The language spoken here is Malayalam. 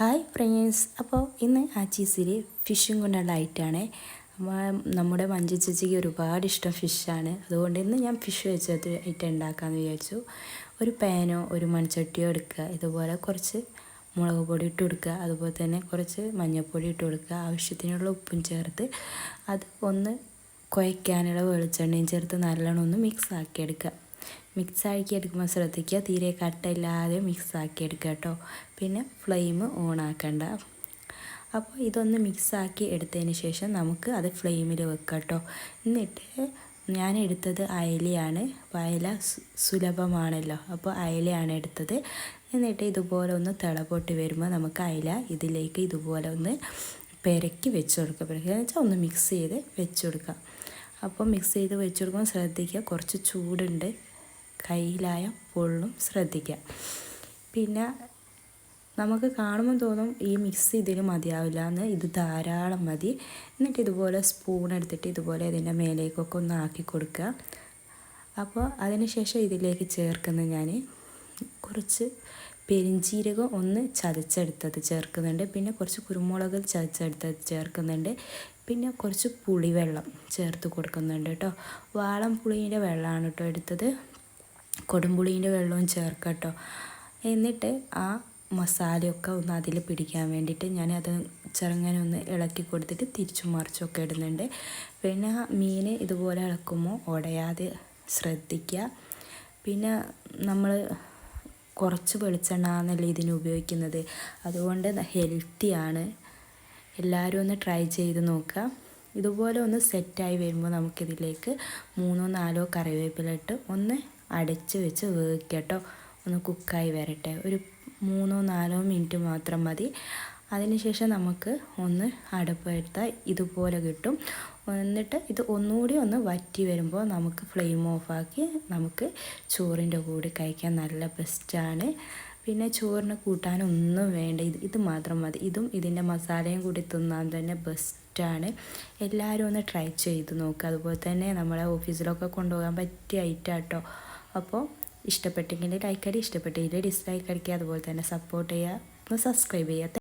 ഹായ് ഫ്രണ്ട്സ് അപ്പോൾ ഇന്ന് ആ ചീസിൽ ഫിഷും കൊണ്ടുള്ള ഐറ്റാണ് നമ്മുടെ മഞ്ജു ചേച്ചിക്ക് ഒരുപാട് ഇഷ്ടം ഫിഷാണ് അതുകൊണ്ട് ഇന്ന് ഞാൻ ഫിഷ് വെച്ചത് ഐറ്റം ഉണ്ടാക്കാമെന്ന് വിചാരിച്ചു. ഒരു പാനോ ഒരു മൺചട്ടിയോ എടുക്കുക. ഇതുപോലെ കുറച്ച് മുളക് പൊടി ഇട്ട് കൊടുക്കുക. അതുപോലെ തന്നെ കുറച്ച് മഞ്ഞൾപ്പൊടി ഇട്ട് കൊടുക്കുക. ആവശ്യത്തിനുള്ള ഉപ്പും ചേർത്ത് അത് ഒന്ന് കുഴയ്ക്കാനുള്ള വെളിച്ചെണ്ണയും ചേർത്ത് നല്ലോണം ഒന്ന് മിക്സ് ആക്കി എടുക്കുക. മിക്സ് ആക്കി എടുക്കുമ്പോൾ ശ്രദ്ധിക്കുക. തീരെ കട്ടയില്ലാതെ മിക്സ് ആക്കി എടുക്കുക കേട്ടോ. പിന്നെ ഫ്ലെയിം ഓൺ ആക്കണ്ട അപ്പോൾ ഇതൊന്ന് മിക്സാക്കി എടുത്തതിന് ശേഷം നമുക്ക് അത് ഫ്ലെയിമിൽ വെക്കാം കേട്ടോ. എന്നിട്ട് ഞാൻ എടുത്തത് അയലയാണ്. അയല സുലഭമാണല്ലോ. അപ്പോൾ അയലയാണ് എടുത്തത്. എന്നിട്ട് ഇതുപോലെ ഒന്ന് തിളപൊട്ടി വരുമ്പോൾ നമുക്ക് അയല ഇതിലേക്ക് ഇതുപോലെ ഒന്ന് പെരക്കി വെച്ച് കൊടുക്കുക. പെരക്കി വെച്ചാൽ ഒന്ന് മിക്സ് ചെയ്ത് വെച്ച് കൊടുക്കുക. അപ്പോൾ മിക്സ് ചെയ്ത് വെച്ച് കൊടുക്കുമ്പോൾ ശ്രദ്ധിക്കുക. കുറച്ച് ചൂടുണ്ട്. കയ്യിലായ പൊള്ളും ശ്രദ്ധിക്കുക. പിന്നെ നമുക്ക് കാണുമ്പോൾ തോന്നും ഈ മിക്സ് ഇതിന് മതിയാവില്ല എന്ന്. ഇത് ധാരാളം മതി. എന്നിട്ട് ഇതുപോലെ സ്പൂൺ എടുത്തിട്ട് ഇതുപോലെ ഇതിന്റെ മേലേക്കൊക്കെ ഒന്ന് ആക്കി കൊടുക്കുക. അപ്പോൾ അതിനുശേഷം ഇതിലേക്ക് ചേർക്കുന്ന ഞാൻ കുറച്ച് പെരിഞ്ചീരകം ഒന്ന് ചതച്ചെടുത്തത് ചേർക്കുന്നുണ്ട്. പിന്നെ കുറച്ച് കുരുമുളക് ചതച്ചെടുത്തത് ചേർക്കുന്നുണ്ട്. പിന്നെ കുറച്ച് പുളിവെള്ളം ചേർത്ത് കൊടുക്കുന്നുണ്ട് കേട്ടോ. വാളം പുളീന്റെ വെള്ളമാണ് കേട്ടോ എടുത്തത്. കൊടുമ്പുളീന്റെ വെള്ളവും ചേർക്കാം കേട്ടോ എന്നിട്ട് ആ മസാലയൊക്കെ ഒന്ന് അതിൽ പിടിക്കാൻ വേണ്ടിയിട്ട് ഞാനത് ചെറുങ്ങനെ ഒന്ന് ഇളക്കി കൊടുത്തിട്ട് തിരിച്ചു മറിച്ചൊക്കെ ഇടുന്നുണ്ട്. പിന്നെ മീൻ ഇതുപോലെ ഇളക്കുമ്പോൾ ഉടയാതെ ശ്രദ്ധിക്കുക. പിന്നെ നമ്മൾ കുറച്ച് വെളിച്ചെണ്ണ എന്നല്ല ഇതിന് ഉപയോഗിക്കുന്നത്? അതുകൊണ്ട് ഹെൽത്തിയാണ് എല്ലാവരും ഒന്ന് ട്രൈ ചെയ്ത് നോക്കുക. ഇതുപോലെ ഒന്ന് സെറ്റായി വരുമ്പോൾ നമുക്കിതിലേക്ക് മൂന്നോ നാലോ കറിവേപ്പില ഇട്ട് ഒന്ന് അടച്ച് വെച്ച് വേവിക്കട്ടോ. ഒന്ന് കുക്കായി വരട്ടെ. ഒരു മൂന്നോ നാലോ മിനിറ്റ് മാത്രം മതി. അതിനുശേഷം നമുക്ക് ഒന്ന് അടപ്പെടുത്താൽ ഇതുപോലെ കിട്ടും. എന്നിട്ട് ഇത് ഒന്നുകൂടി ഒന്ന് വറ്റി വരുമ്പോൾ നമുക്ക് ഫ്ലെയിം ഓഫാക്കി നമുക്ക് ചോറിന്റെ കൂടെ കഴിക്കാൻ നല്ല ബെസ്റ്റാണ് പിന്നെ ചോറിന് കൂട്ടാനൊന്നും വേണ്ട. ഇത് ഇത് മാത്രം മതി. ഇതും ഇതിന്റെ മസാലയും കൂടി തിന്നാൻ തന്നെ ബെസ്റ്റാണ് എല്ലാവരും ഒന്ന് ട്രൈ ചെയ്ത് നോക്കുക അതുപോലെ തന്നെ നമ്മളെ ഓഫീസിലൊക്കെ കൊണ്ടുപോകാൻ പറ്റിയ ഐറ്റാട്ടോ അപ്പോൾ ഇഷ്ടപ്പെട്ടെങ്കിൽ ലൈക്ക് അടി ഇഷ്ടപ്പെട്ടെങ്കിൽ ഡിസ്ലൈക്ക് അടിക്കുക. അതുപോലെ തന്നെ സപ്പോർട്ട് ചെയ്യുക. ഒന്ന് സബ്സ്ക്രൈബ് ചെയ്യുക.